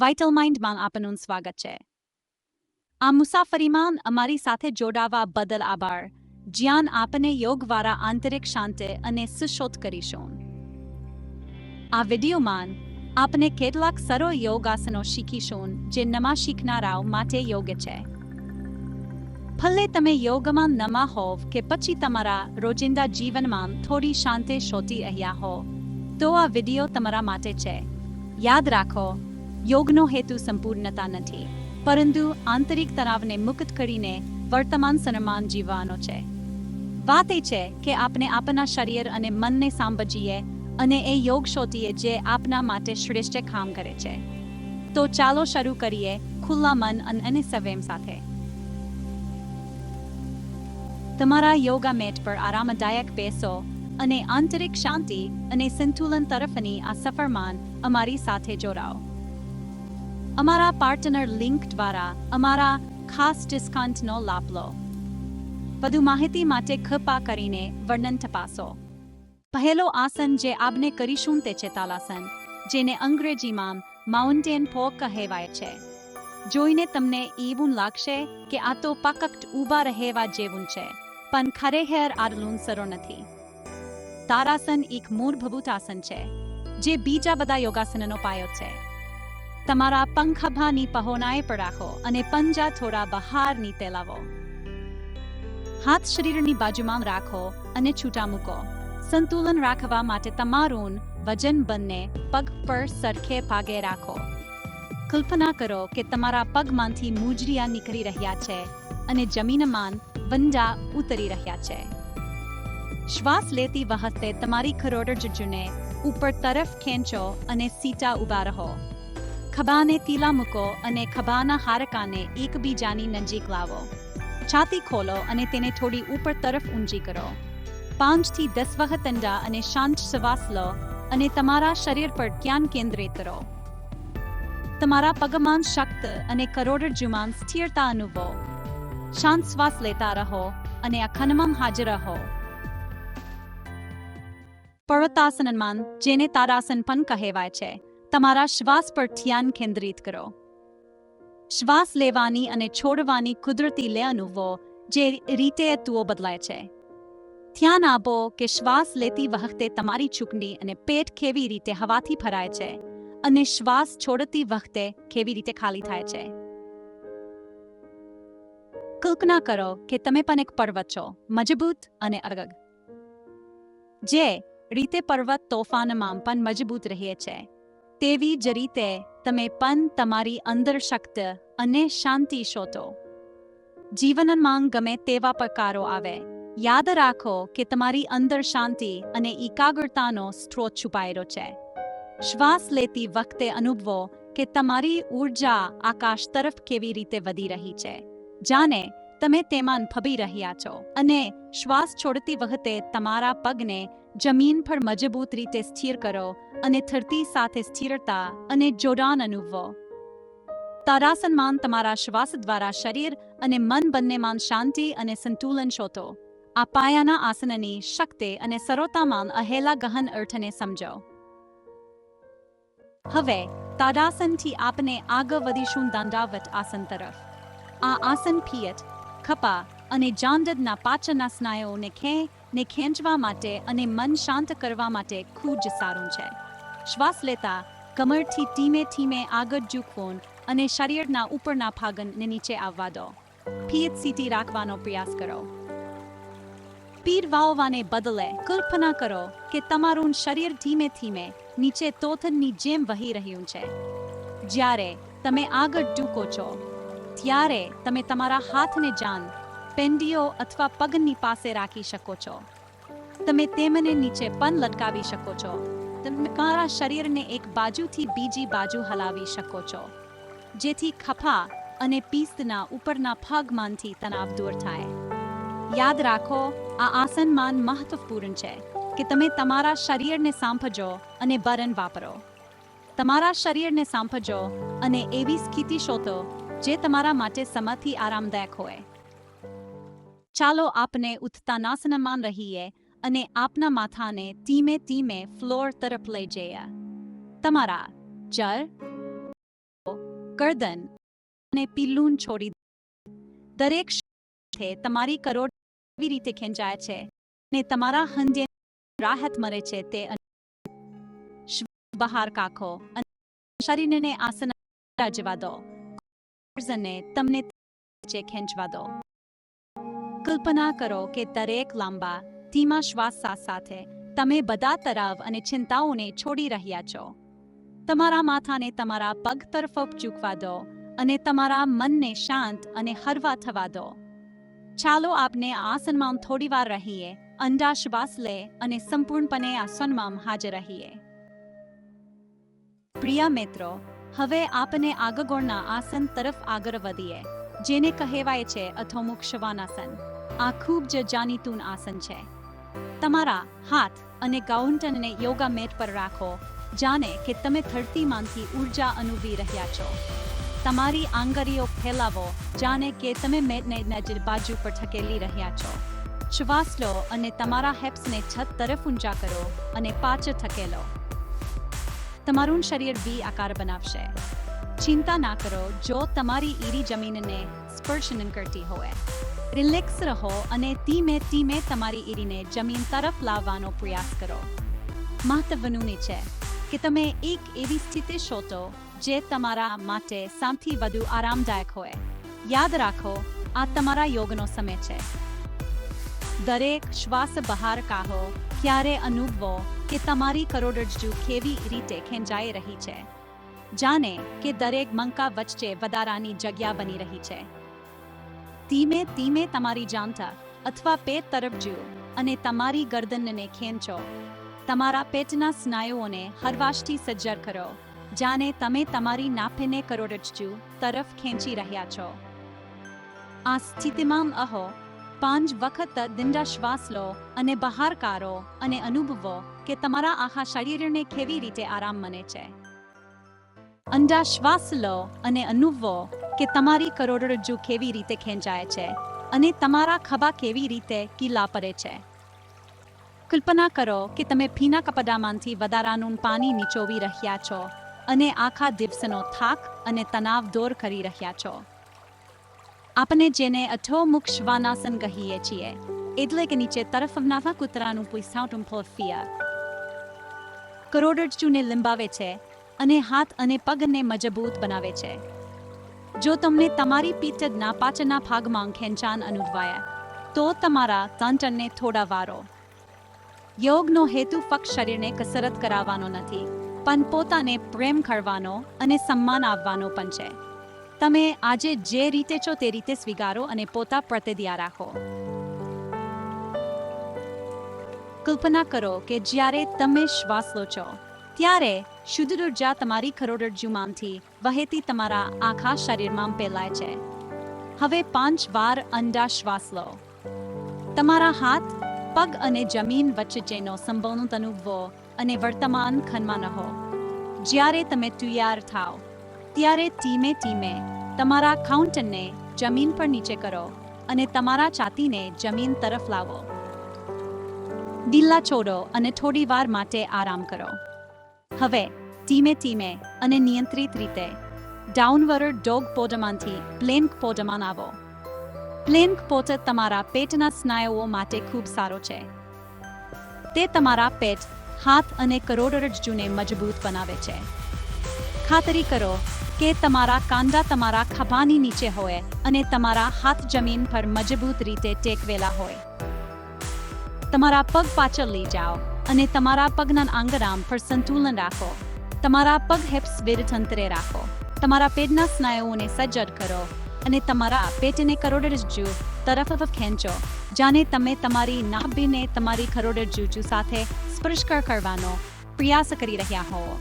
Vital માઇન્ડમાં આપનું સ્વાગત છે. આ મુસાફરીમાં અમારી સાથે જોડાવા બદલ આભાર. જ્યાં આપને યોગવાળા આંતરિક શાંતિ અને સુશોધ કરીશું. આ વિડીયોમાં આપને કેટલાક સરળ યોગાસનો શીખીશું જે નમા શીખનારાઓ માટે યોગ્ય છે. ભલે તમે યોગમાં નમા હોવ કે પછી તમારા રોજિંદા જીવનમાં થોડી શાંતિ શોધી રહ્યા હો, તો આ વીડિયો તમારા માટે છે. યાદ રાખો યોગનો હેતુ સંપૂર્ણતા નથી, પરંતુ આંતરિક તણાવને મુક્ત કરીને વર્તમાન સન્માન જીવવાનો છે. વાત એ છે કે આપણે આપણા શરીર અને મનને સાંભળીએ અને એ યોગ શોધીએ જે આપના માટે શ્રેષ્ઠ કામ કરે છે. તો ચાલો શરૂ કરીએ ખુલ્લા મન અને સંવેમ સાથે. તમારા યોગા મેટ પર આરામદાયક બેસો અને આંતરિક શાંતિ અને સંતુલન તરફની આ સફરમાન અમારી સાથે જોડાઓ. અમારા પાર્ટનર લિંક દ્વારા અમારા ખાસ ડિસ્કાઉન્ટનો લાભ લો. વધુ માહિતી માટે કૃપા કરીને વર્ણન તપાસો. પહેલો આસન જે આપને કરીશું તે છે તાલાસન જેને અંગ્રેજીમાં માઉન્ટેન પો કહેવાય છે. જોઈને તમને એવું લાગશે કે આ તો પકક્ટ ઊભા રહેવા જેવું છે, પણ ખરેખર આટલું સરળ નથી. તારાસન એક મૂળભૂત આસન છે, જે બીજા બધા યોગાસનનો પાયો છે. તમારા પંખભાની પહોનાએ પર રાખો અને પંજા થોડા બહાર નીચે લાવો હાથ શરીરની બાજુમાં રાખો અને છૂટા મૂકો. સંતુલન રાખવા માટે તમારું વજન બંને પગ પર સરખે ભાગે રાખો. કલ્પના કરો કે તમારા પગમાંથી મૂજરિયા નીકળી રહ્યા છે અને જમીનમાં વંજા ઉતરી રહ્યા છે. શ્વાસ લેતી વખતે તમારી કરોડરજ્જુને ઉપર તરફ ખેંચો અને સીટા ઊભા રહો. ખભાને તીલા મૂકો અને ખભાના હારકાને એકબીજાની નજીક લાવો. છાતી ખોલો અને તેને થોડી ઉપર તરફ ઊંચી કરો. પાંચથી દસ વખત અંડા અને શાંત શ્વાસ લો અને તમારા શરીર પર ધ્યાન કેન્દ્રિત કરો. તમારા પગમાન શક્ત અને કરોડરજ્જુમાં સ્થિરતા અનુભવો. શાંત શ્વાસ લેતા રહો અને અખંડમાં હાજર રહો. પર્વતાસનમાં જેને તારાસન પણ કહેવાય છે તમારા શ્વાસ પર ધ્યાન કેન્દ્રિત કરો. શ્વાસ લેવાની અને છોડવાની કુદરતી લે અનુભવો જે રીતે તુઓ બદલાય છે. ધ્યાન આપો કે શ્વાસ લેતી વખતે તમારી ચૂંટણી અને પેટ કેવી રીતે હવાથી ભરાય છે અને શ્વાસ છોડતી વખતે કેવી રીતે ખાલી થાય છે. કલ્પના કરો કે તમે પણ એક પર્વત છો, મજબૂત અને અડગ જે રીતે પર્વત તોફાનમાં પણ મજબૂત રહે છે. તેવી જ રીતે તમે પણ તમારી અંદર શક્તિ અને શાંતિ શોધો. જીવનમાં ગમે તેવા પ્રકારો આવે. યાદ રાખો કે તમારી અંદર શાંતિ અને એકાગ્રતાનો સ્ત્રોત છુપાયેલો છે. શ્વાસ લેતી વખતે અનુભવો કે તમારી ઊર્જા આકાશ તરફ કેવી રીતે વધી રહી છે. જાણે તમે તેમાં ફબી રહ્યા છો અને શ્વાસ છોડતી વખતે તમારા પગને જમીન પર મજબૂત રીતે સ્થિર કરો અને ધરતી સાથે સ્થિરતા અને જોડાણ અનુભવો. તારાસનમાં તમારા શ્વાસ દ્વારા શરીર અને મન બંનેમાં શાંતિ અને સંતુલન શોધો. આ પાયાના આસનની શક્તિ અને સરોતામાં અહેલા ગહન અર્થને સમજો. હવે, તારાસનથી આપણે આગળ વધીશું દાંડાવટ આસન તરફ. આ આસન પિયત ખપા અને જાંડદના પાચનના સ્નાયુઓને ખે ને ખેંચવા માટે અને મન શાંત કરવા માટે ખૂબ જ સારું છે. શ્વાસ લેતા કમરથી ધીમે ધીમે આગળ ઝૂકવું અને શરીરના ઉપરના ભાગને નીચે આવવા દો. સીટી રાખવાનો પ્રયાસ કરો. પીર વાવવાને બદલે કલ્પના કરો કે તમારું શરીર ધીમે ધીમે નીચે તોથનની જેમ વહી રહ્યું છે. જ્યારે તમે આગળ ઝૂકો છો ત્યારે તમે તમારા હાથને જાન પેન્ડીઓ અથવા પગની પાસે રાખી શકો છો. તમે તેમને નીચે પણ લટકાવી શકો છો. તમે તમારા શરીરને એક બાજુથી બીજી બાજુ હલાવી શકો છો. જેથી ખફા અને પીસ્તના ઉપરના ભાગમાંથી તણાવ દૂર થાય. યાદ રાખો, આ આસનમાન મહત્વપૂર્ણ છે કે તમે તમારા શરીરને સાંભજો અને બરન વાપરો. તમારા શરીરને સાંભળજો અને એવી સ્થિતિ શોધો જે તમારા માટે સમાથી આરામદાયક હોય. ચાલો આપને ઉત્તાનાસનમાં રહીએ અને આપના માથાને ધીમે ધીમે ફ્લોર તરફ લઈ જઈએ. તમારા જર ગરદન અને પિલ્લુન છોડી. દરેક તમારી કરોડ કેવી રીતે ખેંચાય છે ને તમારા હંજે રાહત મળે છે તે બહાર કાખો અને શરીરને આસન જવા દો. અને તમને નીચે ખેંચવા દો. કલ્પના કરો કે દરેક લાંબા, ધીમા શ્વાસ સાથે તમે બધા તરાવ અને ચિંતાઓને છોડી રહ્યા છો. તમારા માથાને તમારા પગ તરફ ચૂકવા દો અને તમારા મનને શાંત અને હરવા થવા દો. ચાલો આપને આ આસનમાં થોડીવાર રહીએ અંડા શ્વાસ લે અને સંપૂર્ણપણે આસનમાં હાજર રહીએ. પ્રિય મિત્રો હવે આપને આગગોળના આસન તરફ આગળ વધીએ, જેને કહેવાય છે અથોમુખ શવાનાસન આ ખૂબ જ જાણીતું આસન છે. તમારા હાથ અને ગાઉન્ટનને યોગા મેટ પર રાખો, જાણે કે તમે ધરતીમાંથી ઊર્જા અનુભવી રહ્યા છો. તમારી આંગળીઓ ફેલાવો, જાણે કે તમે મેટને નજર બાજુ પર ઠકેલી રહ્યા છો. શ્વાસ લો અને તમારા હેપ્સને છત તરફ ઊંચા કરો અને પાછળ ઠકેલો. તમારું શરીર બી આકાર બનાવશે. ચિંતા ના કરો, જો તમારી ઈરી જમીનને સ્પર્શ ન કરતી હોય. રિલેક્સ રહો અને ધીમે ધીમે તમારી ઈરીને જમીન તરફ લાવવાનો પ્રયાસ કરો. મહત્વનું છે કે તમે એક એવી સ્થિતિ શોધો, જે તમારા માટે સૌથી વધુ આરામદાયક હોય. યાદ રાખો, આ તમારા યોગનો સમય છે. દરેક શ્વાસ બહાર કાઢો, ક્યારે અનુભવો કે તમારી કરોડરજ્જુ કેવી રીતે ખેંચાઈ રહી છે? જાણે કે દરેક મંકા વચ્ચે વધારાની જગ્યા બની રહી છે. ધીમે ધીમે તમારી જાંતા અથવા પેટ તરફ જુઓ અને તમારી ગરદનને ખેંચો. તમારા પેટના સ્નાયુઓને હરવાશથી સજ્જર કરો. જાણે તમે તમારી નાભીને કરોડરજ્જુ તરફ ખેંચી રહ્યા છો. આ સ્થિતિમાં અહો, પાંચ વખત દિંડા શ્વાસ લો અને બહાર કાઢો અને અનુભવો કે તમારા આખા શરીરને કેવી રીતે આરામ મને છે? અંડા શ્વાસ લો અને અનુભવો કે તમારી કરોડરજ્જુ કેવી રીતે ખેંચાય છે અને તમારા ખભા કેવી રીતે કિલ્લા પડે છે. કલ્પના કરો કે તમે ફીના કપડામાંથી વધારાનું પાણી નીચોવી રહ્યા છો અને આખા દિવસનો થાક અને તણાવ દૂર કરી રહ્યા છો. આપણે જેને અઠોમુખ શ્વાનાસન કહીએ છીએ, એટલે કે નીચે તરફ નાના કૂતરાનું પૂછાટું ફોફિયા કરોડરજ્જુને લીંબાવે છે અને હાથ અને પગને મજબૂત બનાવે છે. જો તમને તમારી પિત્તજના પાછળના ભાગમાં ખેંચાણ અનુભવાયા, તો તમારા તંત્રને થોડા વારો. યોગનો હેતુ ફક્ત શરીરને કસરત કરાવવાનો નથી, પણ પોતાને પ્રેમ કરવાનો અને સન્માન આપવાનો પણ છે. તમે આજે જે રીતે છો તે રીતે સ્વીકારો અને પોતા પ્રતિદ્યા રાખો. કલ્પના કરો કે જ્યારે તમે શ્વાસ લો છો ત્યારે શુદ્ધ ઊર્જા તમારી કરોડરજ્જુમાંથી વહેતી તમારા આખા શરીરમાં ફેલાય છે. હવે પાંચ વાર અંડા શ્વાસ લો. તમારા હાથ, પગ અને જમીન વચ્ચેનો સંબંધ અનુભવો અને વર્તમાન ખનમાં રહો. જ્યારે તમે તૈયાર થાઓ, ત્યારે ધીમે ધીમે તમારા કાઉન્ટરને જમીન પર નીચે કરો અને તમારા છાતીને જમીન તરફ લાવો. ઢીલા છોડો અને થોડી વાર માટે આરામ કરો. હવે, ધીમે ધીમે અને નિયંત્રિત રીતે ડાઉનવર્ડ ડોગ પોડમાંથી પ્લેન્ક પોડમાં આવો. પ્લેન્ક પોટ તમારા પેટના સ્નાયુઓ માટે ખૂબ સારો છે. તે તમારા પેટ, હાથ અને કરોડરજ્જુને મજબૂત બનાવે છે. ખાતરી કરો કે તમારા કાંદા તમારા ખભાની નીચે હોય અને તમારા હાથ જમીન પર મજબૂત રીતે ટેકવેલા હોય. તમારા પગ પાછળ લઈ જાઓ અને તમારા પગના આંગરામ પર સંતુલન રાખો. તમારા પગ હેપ્સ વિરુદ્ધ રાખો. તમારા પેટના સ્નાયુઓને સજ્જડ કરો અને તમારા પેટને કરોડરજ્જુ તરફ ખેંચો, જાણે તમે તમારી નાભીને તમારી કરોડરજ્જુ સાથે સ્પર્શ કરવાનો પ્રયાસ કરી રહ્યા હો.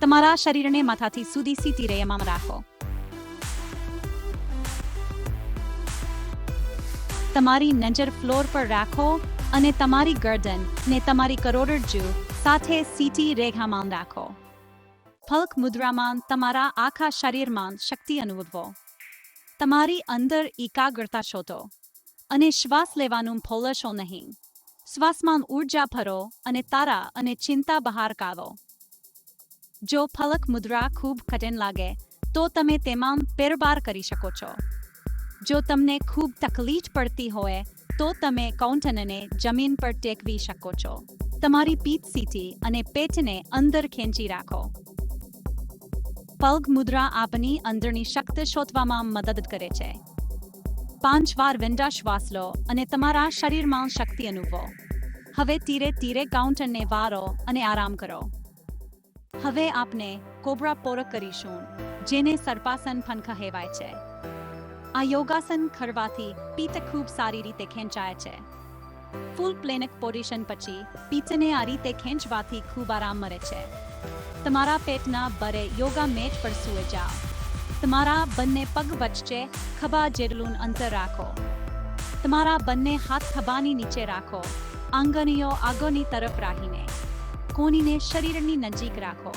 તમારા શરીરને માથાથી સુધી સીધી રેયમાં રાખો. તમારી નજર ફ્લોર પર રાખો અને તમારી ગરદન ને તમારી કરોડરજ્જુ સાથે સીટી રેખામાં રાખો. ફલક મુદ્રામાં તમારા આખા શરીરમાં શક્તિ અનુભવો. તમારી અંદર એકાગ્રતા શોધો અને શ્વાસ લેવાનું ફોલશો નહીં. શ્વાસમાં ઊર્જા ભરો અને તારા અને ચિંતા બહાર કાઢો. જો ફલક મુદ્રા ખૂબ કઠિન લાગે, તો તમે તેમાં પેરબાર કરી શકો છો. જો તમને ખૂબ તકલીફ પડતી હોય તો તમે કાઉન્ટનને જમીન પર ટેકવી શકો છો. તમારી પીઠ સીટી અને પેટને અંદર ખેંચી રાખો. પગ મુદ્રા આપની અંદરની શક્તિ શોધવામાં મદદ કરે છે. પાંચ વાર વિંડા શ્વાસ લો અને તમારા શરીરમાં શક્તિ અનુભવો. હવે ધીરે ધીરે કાઉન્ટરને વારો અને આરામ કરો. હવે આપણે કોબરા પોરક કરીશું, જેને સર્પાસન પણ કહેવાય છે. આ યોગાસન કરવાથી પિત્ત ખૂબ સારી રીતે ખેંચાય છે. ફૂલ પ્લેનક પોઝિશન પછી પિત્તને આ રીતે ખેંચવાથી ખૂબ આરામ મળે છે. તમારા પેટના બરે યોગા મેટ પર સૂઈ જાઓ. તમારા બંને પગ વચ્ચે ખભા જેટલું અંતર રાખો. તમારા બંને હાથ ખભાની નીચે રાખો. આંગળીઓ આગળની તરફ રાખીને કોણીને શરીરની નજીક રાખો.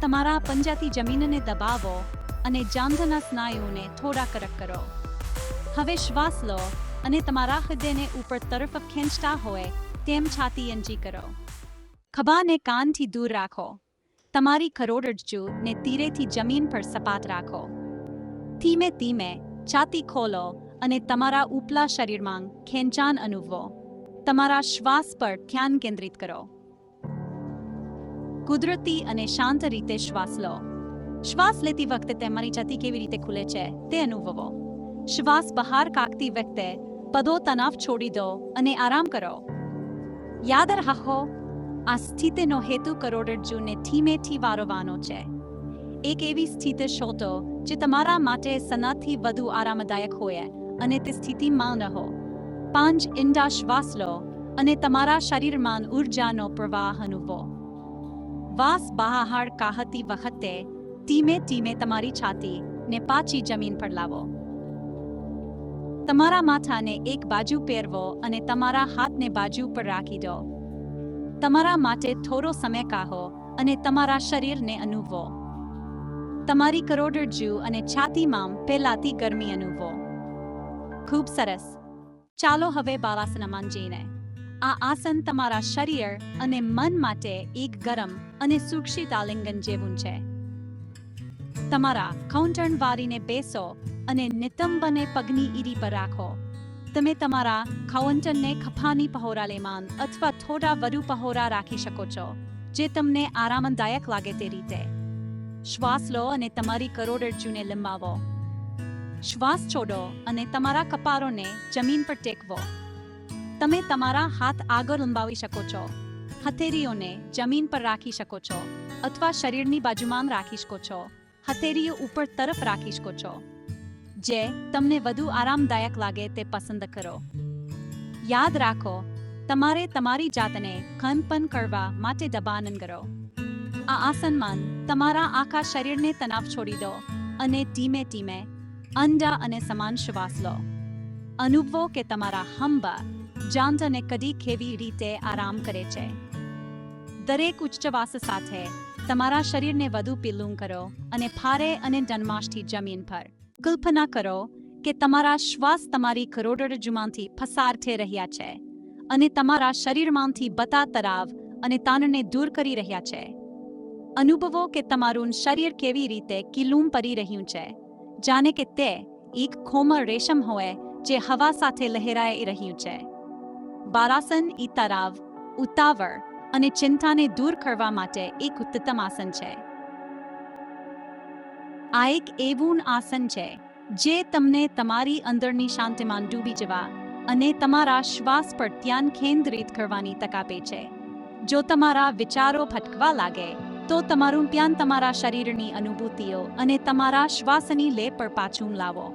તમારા પંજાથી જમીનને દબાવો અને જાંઘના સ્નાયુઓને થોડા કડક કરો. હવે શ્વાસ લો અને તમારા હૃદયને ઉપર તરફ ખેંચતા હોય તેમ છાતી અંજી કરો. ખભાને કાનથી દૂર રાખો. તમારી કરોડરજ્જુ ને તીરેથી જમીન પર સપાટ રાખો. ધીમે ધીમે છાતી ખોલો અને તમારા ઉપલા શરીરમાં ખેંચાણ અનુભવો. તમારા શ્વાસ પર ધ્યાન કેન્દ્રિત કરો. કુદરતી અને શાંત રીતે શ્વાસ લો. શ્વાસ લેતી વખતે તમારી છાતી કેવી રીતે ખુલે છે તે અનુભવો. શ્વાસ બહાર કાઢતી વખતે પદો તણાવ છોડી દો અને આરામ કરો. યાદ રાખો આ સ્થિતિનો હેતુ કરોડરજ્જુને ધીમેથી વારવાનો છે. એક એવી સ્થિતિ શોધો જે તમારા માટે સનાથી વધુ આરામદાયક હોય અને તે સ્થિતિમાં રહો. પાંચ ઈંડા શ્વાસ લો અને તમારા શરીરમાં ઉર્જાનો પ્રવાહ અનુભવો. વાસ બહાર કાહતી વખતે ધીમે ધીમે તમારી છાતી ને પાછી જમીન પર લાવો. તમારા માથાને એક બાજુ પહેરવો અને તમારા હાથને બાજુ પર રાખી દો. તમારા માટે થોડો સમય કાઢો અને તમારા શરીરને અનુભવો. તમારી કરોડરજ્જુ અને છાતીમાં પહેલાતી ગરમી અનુભવો. ખૂબ સરસ. ચાલો હવે બાલાસનમાં જઈને. આ આસન તમારા શરીર અને મન માટે એક ગરમ અને સુરક્ષિત આલિંગન જેવું છે. તમારા કાઉન્ટર્ન વારીને બેસો અને નિતંબને પગની ઈરી પર રાખો. તમે તમારા કાઉન્ટરને પહોરા લેમાન અથવા થોડા વધુ પહોરા રાખી શકો છો, જે તમને આરામદાયક લાગે તે રીતે. શ્વાસ લો અને તમારી કરોડરજ્જુને લંબાવો. શ્વાસ છોડો અને તમારા કપારોને જમીન પર ટેકવો. તમે તમારા હાથ આગળ લંબાવી શકો છો હથેરીઓને જમીન પર રાખી શકો છો અથવા શરીરની બાજુમાં રાખી શકો છો. હથેળીઓ ઉપર તરફ રાખી શકો છો જે તમને વધુ આરામદાયક લાગે તે પસંદ કરો. યાદ રાખો, તમારે તમારી જાતને ખનપન કરવા માટે દબાણ કરો. આ આસનમાં તમારા આખા શરીરને તણાવ છોડી દો અને ધીમે ધીમે અંડા અને સમાન શ્વાસ લો. અનુભવો કે તમારા હંબા જાંતને કદી કેવી રીતે આરામ કરે છે. દરેક ઉચ્ચવાસ સાથે તમારા શરીરને વધુ પીલું કરો અને ફારે અને જન્માષ્ઠી જમીન પર. કલ્પના કરો કે તમારા શ્વાસ તમારી કરોડરજ્જુમાંથી પસાર થઈ રહ્યા છે અને તમારા શરીરમાંથી બતા તરાવ અને તાનને દૂર કરી રહ્યા છે. અનુભવો કે તમારું શરીર કેવી રીતે કિલુમ પડી રહ્યું છે. જાણે કે તે એક ખોમર રેશમ હોય જે હવા સાથે લહેરાઈ રહ્યું છે. બારાસન ઈ તરાવ, ઉતાવળ અને ચિંતાને દૂર કરવા માટે એક ઉત્તમ આસન છે. આ એક એવું આસન છે, જે તમને તમારી અંદરની શાંતિમાં ડૂબી જવા અને તમારા શ્વાસ પર ધ્યાન કેન્દ્રિત કરવાની તક આપે છે. જો તમારા વિચારો ભટકવા લાગે, તો તમારું ધ્યાન તમારા શરીરની અનુભૂતિઓ અને તમારા શ્વાસની લે પર પાછું લાવો.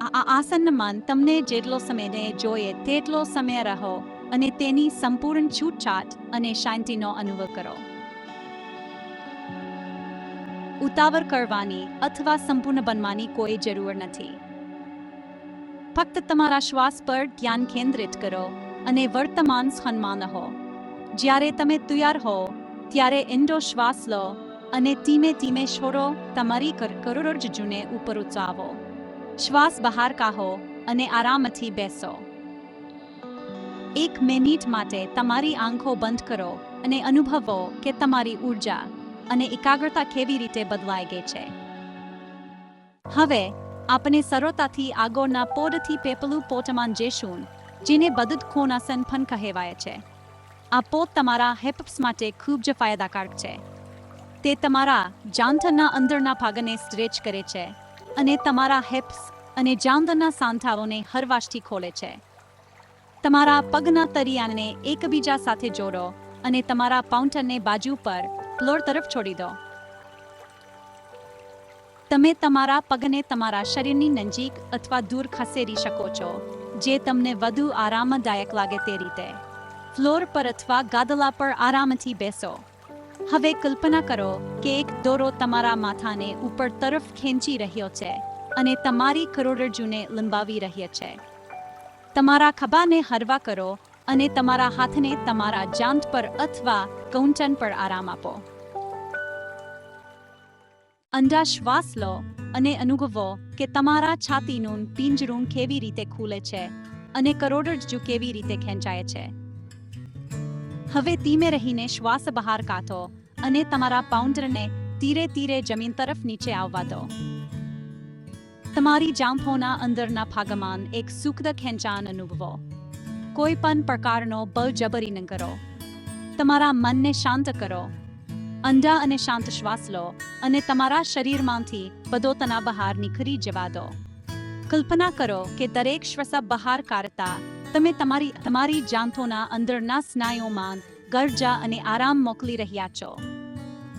આ આસનમાં તમને જેટલો સમયને જોઈએ, તેટલો સમય રહો અને તેની સંપૂર્ણ છૂટછાટ અને શાંતિનો અનુભવ કરો. ઉતાવળ કરવાની અથવા સંપૂર્ણ બનવાની કોઈ જરૂર નથી. ફક્ત તમારા શ્વાસ પર ધ્યાન કેન્દ્રિત કરો અને વર્તમાન સન્માન રહો. જ્યારે તમે તૈયાર હો, ત્યારે ઈંડો શ્વાસ લો અને ધીમે ધીમે છોડો તમારી કર- કરોડરજ્જુને ઉપર ઉચાવો શ્વાસ બહાર કાઢો અને આરામથી બેસો. એક મિનિટ માટે તમારી આંખો બંધ કરો અને અનુભવો કે તમારી ઊર્જા અને એકાગ્રતા કેવી રીતે બદલાઈ ગઈ છે. હવે, આપણે સરળતાથી આગળના પોડથી પેપલું પોટમાં જઈશું જેને બદુદ ખોનાસન પણ કહેવાય છે. આ પોત તમારા હેપ્સ માટે ખૂબ જ ફાયદાકારક છે. તે તમારા જાંઘના અંદરના ભાગને સ્ટ્રેચ કરે છે અને તમારા હેપ્સ અને જાંઘના સાંધાઓને હરવાશથી ખોલે છે. તમારા પગના તરિયાને એકબીજા સાથે જોડો અને તમારા પાઉન્ટરને બાજુ પર ફ્લોર તરફ છોડી દો. તમે તમારા પગને તમારા શરીરની નજીક અથવા દૂર ખસેડી શકો છો, જે તમને વધુ આરામદાયક લાગે તે રીતે. ફ્લોર પર અથવા ગાદલા પર આરામથી બેસો. હવે કલ્પના કરો કે એક દોરો તમારા માથાને ઉપર તરફ ખેંચી રહ્યો છે અને તમારી કરોડરજ્જુને લંબાવી રહ્યો છે. તમારા ખભાને હરવા કરો અને તમારા હાથને તમારા જાંટ પર અથવા કૌંચન પર આરામ આપો. અંડા શ્વાસ લો અને અનુભવો કે તમારા છાતીનું પિંજરું કેવી રીતે ખુલે છે અને કરોડરજ્જુ કેવી રીતે ખેંચાય છે. હવે ધીમે રહીને શ્વાસ બહાર કાઢો અને તમારા પાઉન્ડરને ધીરે ધીરે જમીન તરફ નીચે આવવા દો. તમારી જાંઘોના અંદરના ભાગમાં એક સુખદ ખેંચાણ અનુભવો. કોઈ પણ પ્રકારનો બળજબરી ન કરો. તમારા મનને શાંત કરો. અંડા અને શાંત શ્વાસ લો અને તમારા શરીરમાંથી બધો તના બહાર નીકળી જવા દો. કલ્પના કરો કે દરેક શ્વાસ બહાર કાઢતા તમે તમારી તમારી જાંથોના અંદરના સ્નાયુઓમાં ગરજા અને આરામ મોકલી રહ્યા છો.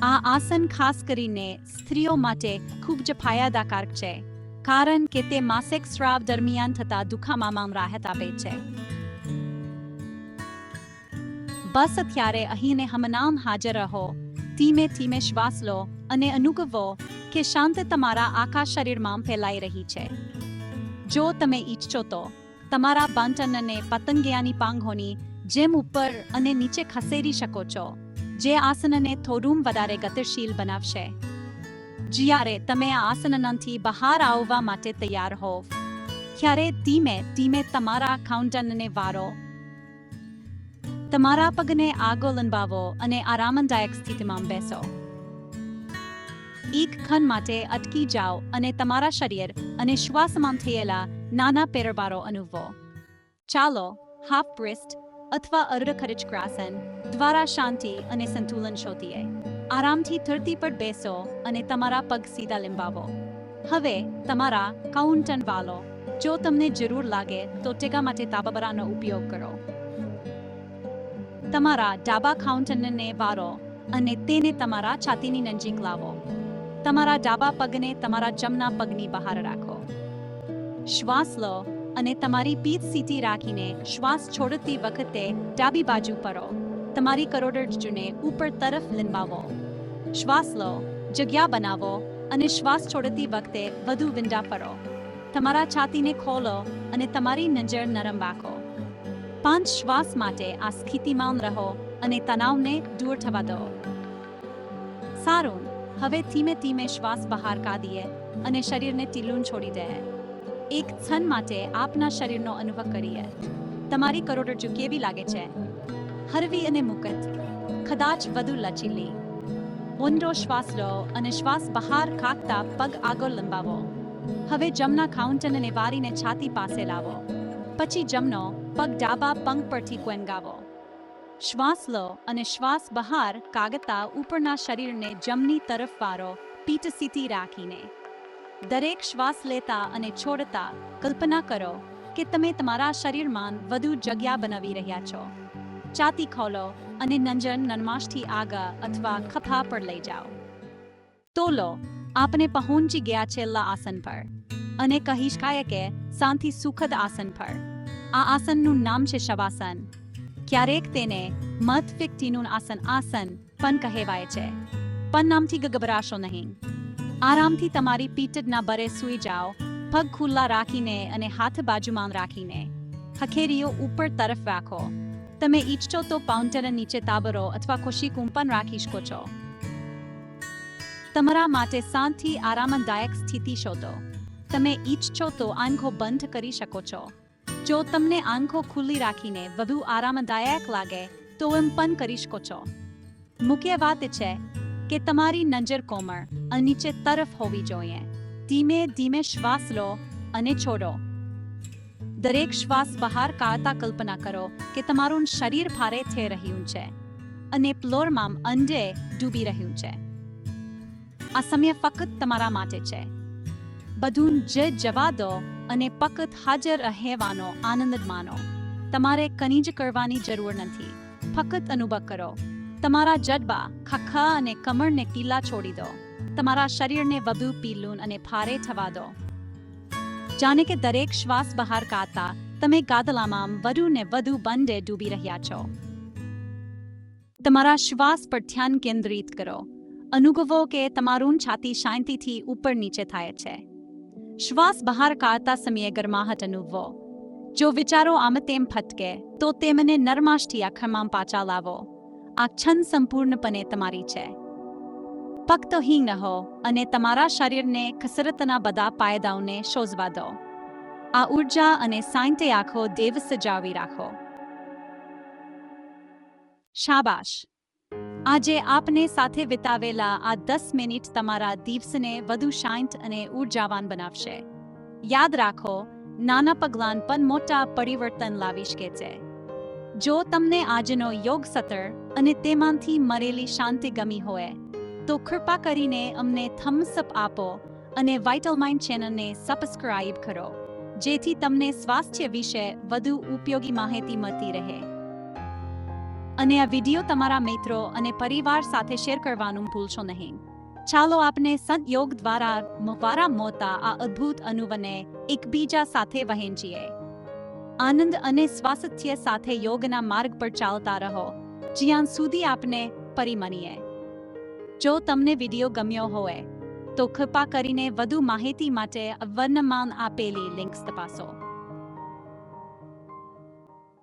આ આસન ખાસ કરીને સ્ત્રીઓ માટે ખૂબ જ ફાયદાકારક છે. કારણ કે તે માસિક સ્રાવ દરમિયાન થતા દુખાવામાં રાહત આપે છે. બસ અત્યારે અહીંને હમનામ હાજર રહો. ધીમે ધીમે શ્વાસ લો અને અનુભવો કે શાંત તમારા આખા શરીરમાં ફેલાઈ રહી છે. જો તમે ઈચ્છો તો તમારા બાંટનને પતંગિયાની પાંગોની જેમ ઉપર અને નીચે ખસેડી શકો છો, જે આસનને થોડું વધારે ગતિશીલ બનાવશે. જ્યારે તમે આ આસનથી બહાર આવવા માટે તૈયાર હોવ ત્યારે ધીમે ધીમે તમારા કાઉન્ટનને વારો. તમારા પગને આગળ લંબાવો અને આરામદાયક સ્થિતિમાં બેસો. એક ખન માટે અટકી જાઓ અને તમારા શરીર અને શ્વાસમાં થયેલા નાના પેરબારો અનુભવો. ચાલો હાફ બ્રિસ્ટ અથવા અર્ધખરિચ ક્રાસન દ્વારા શાંતિ અને સંતુલન શોધીએ. આરામથી ધરતી પર બેસો અને તમારા પગ સીધા લંબાવો. હવે તમારા કાઉન્ટન વાલો, જો તમને જરૂર લાગે તો ટેકા માટે તાબાબરાનો ઉપયોગ કરો. તમારા ડાબા કાઉન્ટનને વારો અને તેને તમારા છાતીની નજીક લાવો. તમારા ડાબા પગને તમારા જમણા પગની બહાર રાખો. શ્વાસ લો અને તમારી પીઠ સીધી રાખીને શ્વાસ છોડતી વખતે ડાબી બાજુ પરો તમારી કરોડરજ્જુને ઉપર તરફ લંબાવો. શ્વાસ લો, જગ્યા બનાવો અને શ્વાસ છોડતી વખતે વધુ વિંડા ફરો તમારા છાતીને ખોલો અને તમારી નજર નરમ રાખો. પાંચ શ્વાસ માટે આ સ્થિતિમાં રહો અને તણાવને દૂર થવા દો. સારું, હવે ધીમે ધીમે શ્વાસ બહાર કાઢીએ અને શરીરને ટીલું છોડી દે. એક ક્ષણ માટે આપના શરીરનો અનુભવ કરીએ. તમારી કરોડરજ્જુ કેવી લાગે છે? હરવી અને મુકત. કદાચ વધુ લચીલી. ઊંડો શ્વાસ લો અને શ્વાસ બહાર કાઢતા પગ આગળ લંબાવો. હવે જમણા કાઉન્ટરને વારીને છાતી પાસે લાવો. પછી જમનો પગ ડાબા પંખ પરથી કwenગાવો શ્વાસ લો અને શ્વાસ બહાર કાગતા ઉપરના શરીરને જમની તરફ વારો, પીઠ સીધી રાખીને. દરેક શ્વાસ લેતા અને છોડતા કલ્પના કરો કે તમે તમારા શરીરમાં વધુ જગ્યા બનાવી રહ્યા છો. છાતી ખોલો અને નંજન નનમાશથી આગા અથવા ખભા પર લઈ જાઓ. તો લો, આપને પહોંચી ગયા છેલ્લા આસન પર અને કહી શકાય કે શાંતિ સુખદ આસન પર. આ આસનનું નામ છે શવાસન. ક્યારેક તેને મત વ્યક્તિનું આસન આસન પણ કહેવાય છે. પણ નામથી ગભરાશો નહીં. આરામથી તમારી પીટડના બરે સૂઈ જાઓ, પગ ખુલ્લા રાખીને અને હાથ બાજુમાં રાખીને. ખખેરીઓ ઉપર તરફ રાખો. તમે ઈચ્છો તો પાઉન્ટર નીચે તાબરો અથવા ખુશી કુંપન રાખી શકો છો. તમારા માટે શાંતિ, આરામદાયક સ્થિતિ શોધો. તમે ઈચ્છો તો આંખો બંધ કરી શકો છો. જો તમને આંખો ખુલ્લી રાખીને વધુ આરામદાયક લાગે, તો એમ પણ કરી શકો છો. મુખ્ય વાત છે કે તમારી નજર કોમળ અને નીચે તરફ હોવી જોઈએ. ધીમે ધીમે શ્વાસ લો અને છોડો. દરેક શ્વાસ બહાર કાઢતા કલ્પના કરો કે તમારું શરીર ભારે થઈ રહ્યું છે અને પ્લોરમાં અંડે ડૂબી રહ્યું છે. આ સમય ફક્ત તમારા માટે છે. બધું જે જવા દો અને ફક્ત હાજર રહેવાનો આનંદ માનો. તમારે કનીજ જ કરવાની જરૂર નથી. ફક્ત અનુભવ કરો. તમારા જડબા ખખા અને કમરને ઢીલા છોડી દો. તમારા શરીરને વધુ પીલું અને ભારે થવા દો. જાણે કે દરેક શ્વાસ બહાર કાઢતા તમે ગાદલામાં વધુ ને વધુ બંડે ડૂબી રહ્યા છો. તમારા શ્વાસ પર ધ્યાન કેન્દ્રિત કરો. અનુભવો કે તમારું છાતી શાંતિથી ઉપર નીચે થાય છે. શ્વાસ બહાર કાઢતા સમયે ગરમાહટ અનુભવો. જો વિચારો આમ તેમ ફટકે, તો તેમને નરમાશથી આખરમાં પાછા લાવો. આ ક્ષણ સંપૂર્ણપણે તમારી છે. ફક્ત અહીં રહો અને તમારા શરીરને કસરતના બધા પાયદાઓને શોધવા દો. આ ઊર્જા અને સાંતે આખો દેવ સજાવી રાખો. શાબાશ. આજે આપને સાથે વિતાવેલા આ દસ મિનિટ તમારા દિવસને વધુ શાંત અને ઉર્જાવાન બનાવશે. યાદ રાખો, નાના પગલાં પણ મોટા પરિવર્તન લાવી શકે છે. જો તમને આજનો યોગ સત્ર અને તેમાંથી મળેલી શાંતિ ગમી હોય તો કૃપા કરીને અમને થમ્સ અપ આપો અને વાઇટલ માઇન્ડ ચેનલને સબસ્ક્રાઇબ કરો, જેથી તમને સ્વાસ્થ્ય વિશે વધુ ઉપયોગી માહિતી મળતી રહે. અને આ વિડિયો તમારા મિત્રો અને પરિવાર સાથે શેર કરવાનું ભૂલશો નહીં. ચાલો આપણે સંયોગ દ્વારા મુવારા મોતા આ અદ્ભુત અનુબને એકબીજા સાથે વહેંચીએ. આનંદ અને સ્વાસ્થ્ય સાથે યોગના માર્ગ પર ચાલતા રહો, જ્યાં સુધી આપને પરિમણીએ. જો તમને વીડિયો ગમ્યો હોય, તો કૃપા કરીને વધુ માહિતી માટે વર્ણમાન આપેલી લિંક્સ તપાસો.